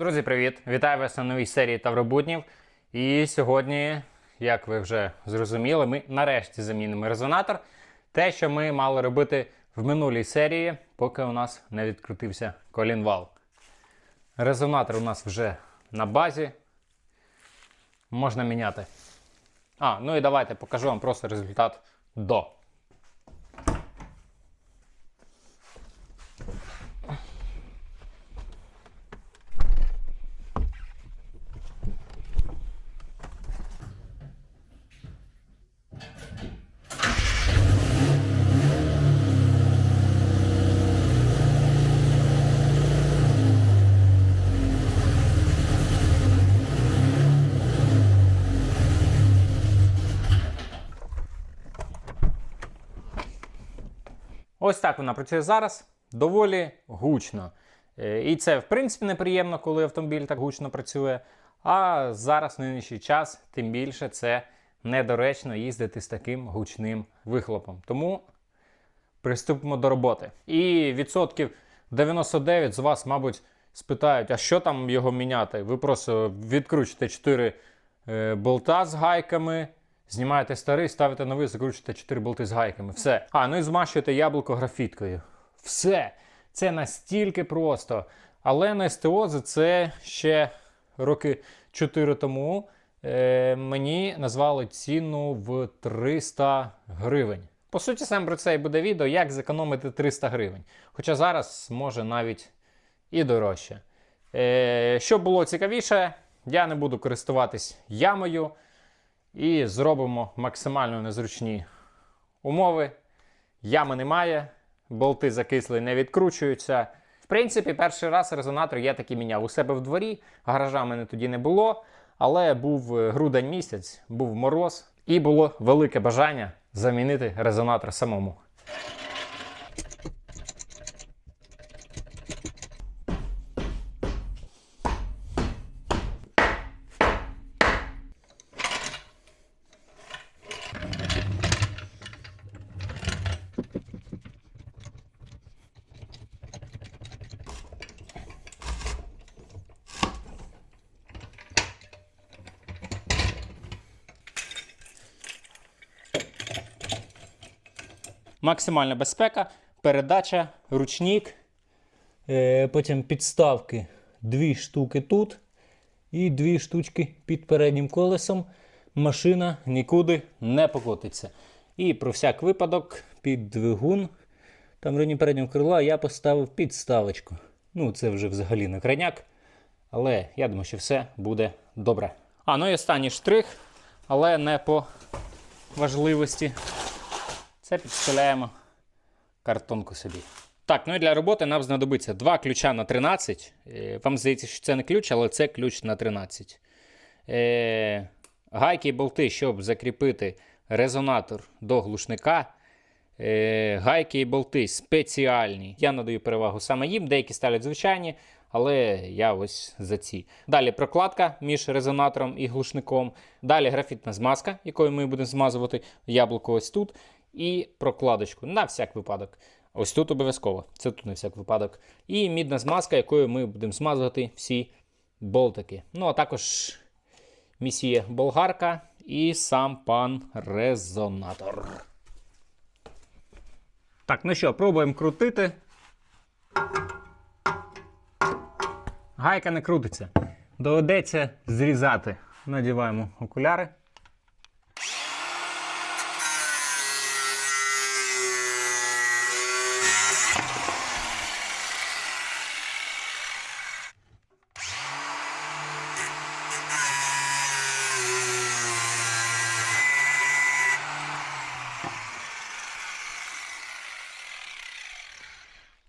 Друзі, привіт! Вітаю вас на новій серії Тавробуднів. І сьогодні, як ви вже зрозуміли, ми нарешті замінимо резонатор. Те, що ми мали робити в минулій серії, поки у нас не відкрутився колінвал. Резонатор у нас вже на базі. Можна міняти. А, ну і давайте покажу вам просто результат до. Ось так вона працює зараз. Доволі гучно. Е, І це, в принципі, неприємно, коли автомобіль так гучно працює. А зараз, нинішній час, тим більше це недоречно їздити з таким гучним вихлопом. Тому приступимо до роботи. І відсотків 99 з вас, мабуть, спитають, а що там його міняти? Ви просто відкручуєте 4 е, болта з гайками, знімаєте старий, ставите новий, закручуєте 4 болти з гайками. Все. А, ну і змащуєте яблуко графіткою. Все. Це настільки просто. Але на СТО за це ще роки 4 тому е, мені назвали ціну в 300 гривень. По суті, саме про це і буде відео, як зекономити 300 гривень. Хоча зараз може навіть і дорожче. Е, щоб було цікавіше, я не буду користуватись ямою і зробимо максимально незручні умови. Ями немає, болти закисли, не відкручуються. В принципі, перший раз резонатор я таки міняв у себе в дворі. Гаража в мене тоді не було. Але був е, грудень місяць, був мороз, і було велике бажання замінити резонатор самому. Максимальна безпека, передача, ручник, е, потім підставки. Дві штуки тут і дві штучки під переднім колесом. Машина нікуди не покотиться. І про всяк випадок під двигун, там в районі переднього крила, я поставив підставочку. Ну, це вже взагалі не краняк. Але я думаю, що все буде добре. А, ну і останній штрих, але не по важливості. Це підставляємо картонку собі. Так, ну і для роботи нам знадобиться два ключа на 13. Е, Вам здається, що це не ключ, але це ключ на 13. Е, гайки і болти, щоб закріпити резонатор до глушника. Е, гайки і болти спеціальні. Я надаю перевагу саме їм, деякі ставлять звичайні, але я ось за ці. Далі прокладка між резонатором і глушником. Далі графітна змазка, якою ми будемо змазувати яблуко ось тут. І прокладочку на всяк випадок. Ось тут обов'язково. Це тут на всяк випадок. І мідна змазка, якою ми будемо змазувати всі болтики. Ну, а також місія болгарка і сам пан резонатор. Так, ну що, пробуємо крутити. Гайка не крутиться. Доведеться зрізати. Надіваємо окуляри.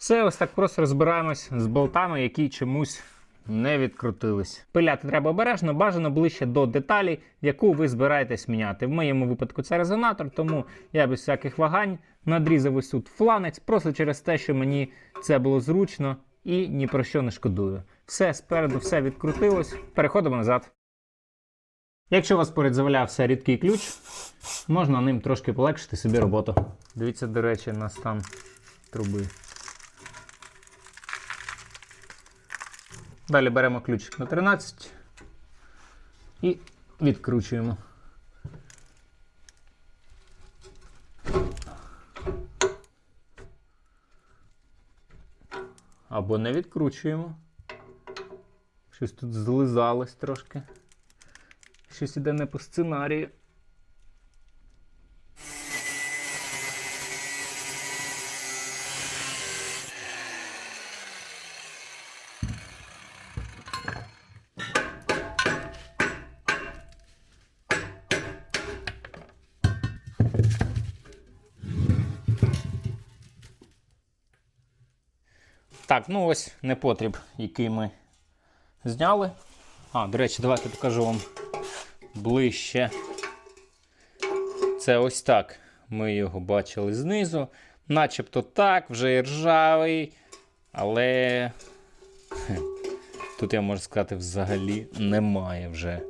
Все, ось так просто розбираємось з болтами, які чомусь не відкрутились. Пиляти треба обережно, бажано ближче до деталі, яку ви збираєтесь міняти. В моєму випадку це резонатор, тому я без всяких вагань надрізав ось тут фланець, просто через те, що мені це було зручно і ні про що не шкодую. Все спереду, все відкрутилось. Переходимо назад. Якщо у вас поряд завалявся рідкий ключ, можна ним трошки полегшити собі роботу. Дивіться, до речі, на стан труби. Далі беремо ключик на 13 і відкручуємо. Або не відкручуємо. Щось тут злизалось трошки. Щось іде не по сценарію. Так, ну ось непотріб, який ми зняли. А, до речі, давайте покажу вам ближче. Це ось так. Ми його бачили знизу. Начебто так, вже і ржавий. Але тут я можу сказати, взагалі немає вже.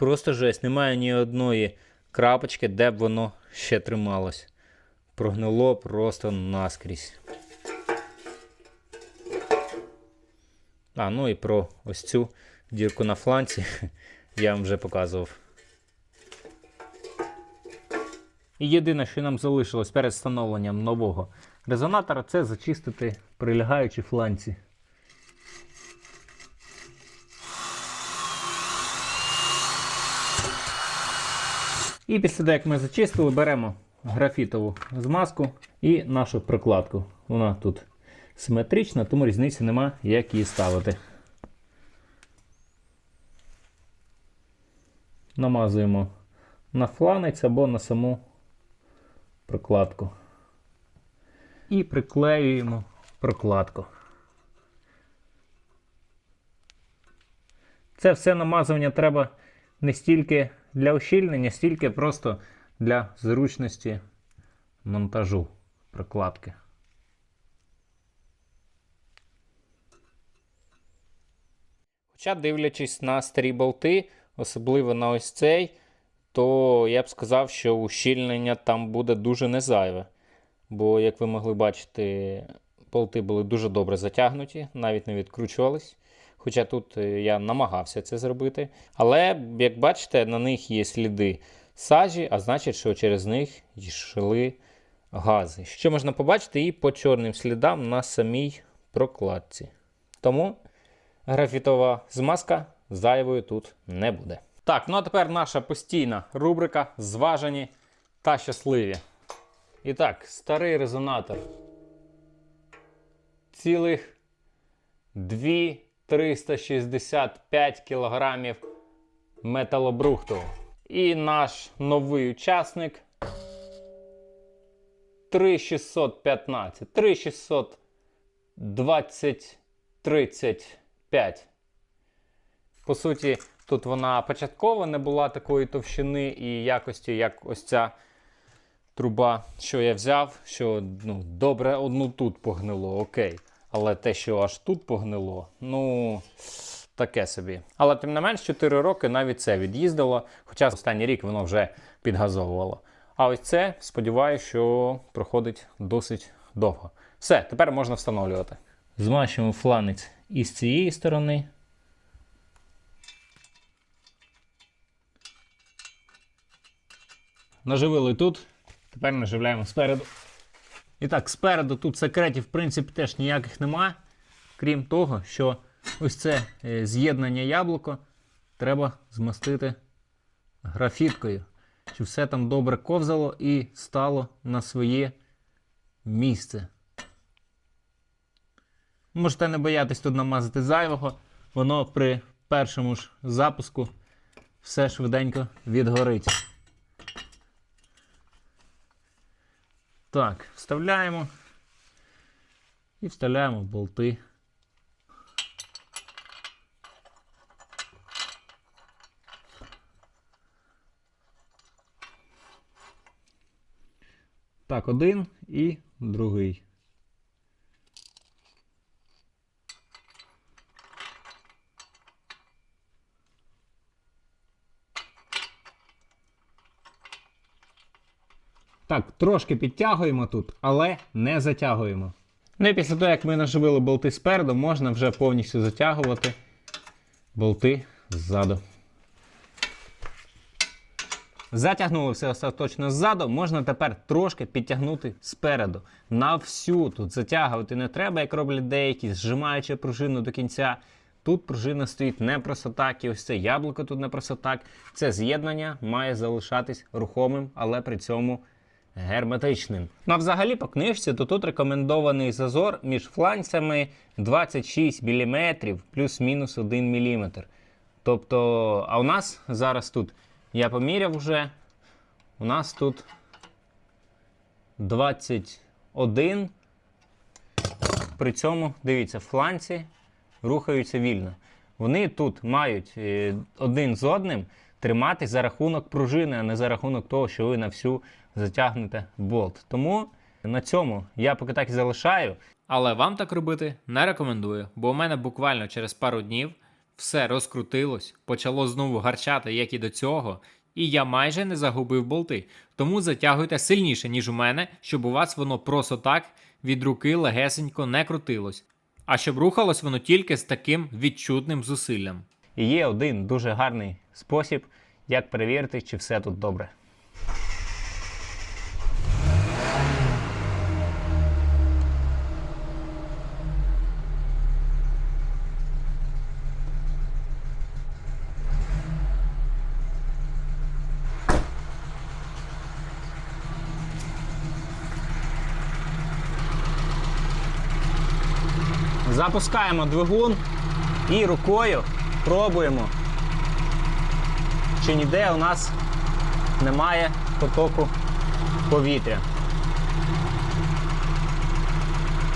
Просто жесть, немає ні одної крапочки, де б воно ще трималось. Прогнило просто наскрізь. А, ну і про ось цю дірку на фланці я вам вже показував. І єдине, що нам залишилось перед встановленням нового резонатора, це зачистити прилягаючі фланці. І після того, як ми зачистили, беремо графітову змазку і нашу прокладку. Вона тут симетрична, тому різниці нема, як її ставити. Намазуємо на фланець або на саму прокладку. І приклеюємо прокладку. Це все намазування треба не стільки для ущільнення, стільки просто для зручності монтажу прокладки. Хоча, дивлячись на старі болти, особливо на ось цей, то я б сказав, що ущільнення там буде дуже незайве. Бо, як ви могли бачити, болти були дуже добре затягнуті, навіть не відкручувались. Хоча тут е, я намагався це зробити. Але, як бачите, на них є сліди сажі, а значить, що через них йшли гази. Що можна побачити і по чорним слідам на самій прокладці. Тому графітова змазка зайвою тут не буде. Так, ну а тепер наша постійна рубрика Зважені та щасливі. І так, старий резонатор. Цілих 2365 кілограмів металобрухту. І наш новий учасник 3615. 3620 35. По суті, тут вона початково не була такої товщини і якості, як ось ця труба, що я взяв, що ну, добре одну тут погнило, окей. Але те, що аж тут погнило, ну таке собі. Але тим не менш, 4 роки навіть це від'їздило, хоча останній рік воно вже підгазовувало. А ось це, сподіваюся, що проходить досить довго. Все, тепер можна встановлювати. Змащуємо фланець із цієї сторони. Наживили тут, тепер наживляємо спереду. І так, спереду тут секретів, в принципі, теж ніяких нема. Крім того, що ось це е, з'єднання яблуко треба змастити графіткою, щоб все там добре ковзало і стало на своє місце. Можете не боятись тут намазати зайвого, воно при першому ж запуску все швиденько відгорить. Так, вставляємо і вставляємо болти. Так, один і другий. Так, трошки підтягуємо тут, але не затягуємо. Ну і після того, як ми наживили болти спереду, можна вже повністю затягувати болти ззаду. Затягнули все остаточно ззаду, можна тепер трошки підтягнути спереду. На всю тут затягувати не треба, як роблять деякі, зжимаючи пружину до кінця. Тут пружина стоїть не просто так, і ось це яблуко тут не просто так. Це з'єднання має залишатись рухомим, але при цьому герметичним. Ну а взагалі по книжці, то тут рекомендований зазор між фланцями 26 мм плюс-мінус 1 мм. Тобто, а у нас зараз тут, я поміряв вже, у нас тут 21. При цьому, дивіться, фланці рухаються вільно. Вони тут мають е, один з одним тримати за рахунок пружини, а не за рахунок того, що ви на всю затягнете болт. Тому на цьому я поки так і залишаю. Але вам так робити не рекомендую, бо у мене буквально через пару днів все розкрутилось, почало знову гарчати, як і до цього, і я майже не загубив болти. Тому затягуйте сильніше, ніж у мене, щоб у вас воно просто так від руки легесенько не крутилось. А щоб рухалось воно тільки з таким відчутним зусиллям. І є один дуже гарний спосіб, як перевірити, чи все тут добре. Запускаємо двигун і рукою пробуємо, чи ніде у нас немає потоку повітря.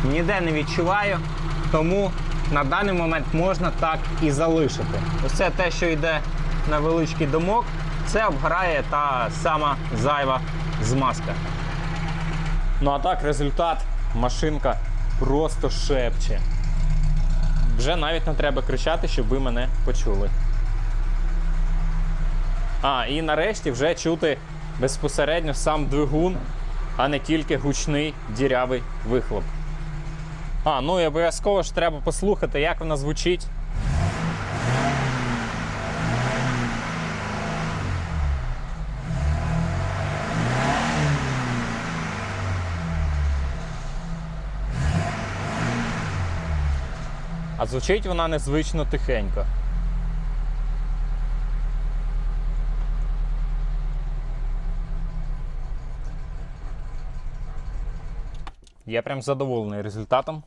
Ніде не відчуваю, тому на даний момент можна так і залишити. Це те, що йде на величкий домок, це обгорає та сама зайва змазка. Ну а так, результат машинка просто шепче. Вже навіть не треба кричати, щоб ви мене почули. А, і нарешті вже чути безпосередньо сам двигун, а не тільки гучний дірявий вихлоп. А, ну і обов'язково ж треба послухати, як вона звучить. А звучить вона незвично тихенько. Я прям задоволений результатом.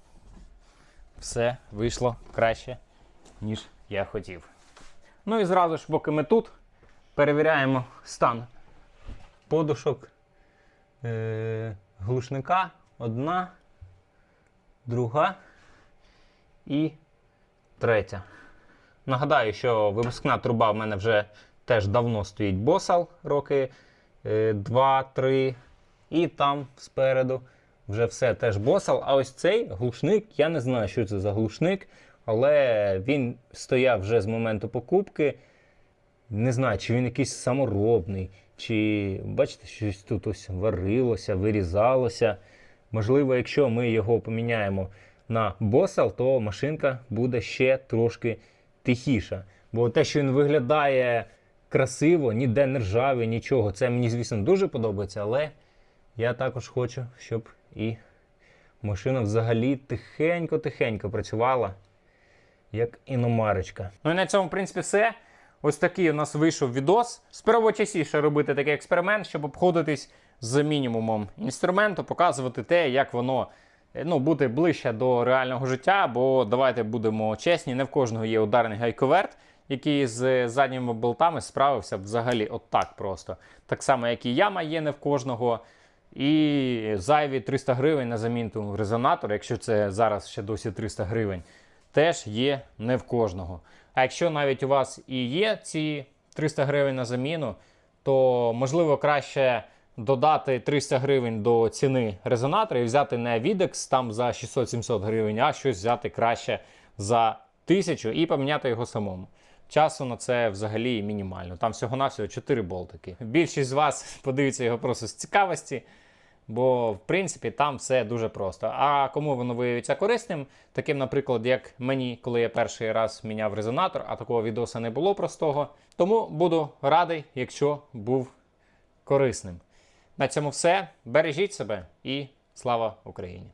Все вийшло краще, ніж я хотів. Ну і зразу ж, поки ми тут, перевіряємо стан подушок е- глушника. Одна, друга і третя. Нагадаю, що випускна труба в мене вже теж давно стоїть босал, роки 2-3. І там спереду вже все теж босал. А ось цей глушник, я не знаю, що це за глушник, але він стояв вже з моменту покупки. Не знаю, чи він якийсь саморобний, чи бачите, щось тут ось варилося, вирізалося. Можливо, якщо ми його поміняємо на босал, то машинка буде ще трошки тихіша. Бо те, що він виглядає красиво, ніде не ржавий, нічого. Це мені, звісно, дуже подобається, але я також хочу, щоб і машина взагалі тихенько-тихенько працювала, як іномарочка. Ну і на цьому, в принципі, все. Ось такий у нас вийшов відос. Частіше робити такий експеримент, щоб обходитись з мінімумом інструменту, показувати те, як воно ну, бути ближче до реального життя. Бо давайте будемо чесні, не в кожного є ударний гайковерт, який з задніми болтами справився взагалі отак просто. Так само, як і яма є не в кожного. І зайві 300 гривень на заміну резонатора, якщо це зараз ще досі 300 гривень, теж є не в кожного. А якщо навіть у вас і є ці 300 гривень на заміну, то можливо краще додати 300 гривень до ціни резонатора і взяти не Videx там за 600-700 гривень, а щось взяти краще за 1000 і поміняти його самому. Часу на це взагалі мінімально. Там всього-навсього 4 болтики. Більшість з вас подивиться його просто з цікавості, бо в принципі там все дуже просто. А кому воно виявиться корисним, таким, наприклад, як мені, коли я перший раз міняв резонатор, а такого відоса не було простого. Тому буду радий, якщо був корисним. На цьому все. Бережіть себе і слава Україні!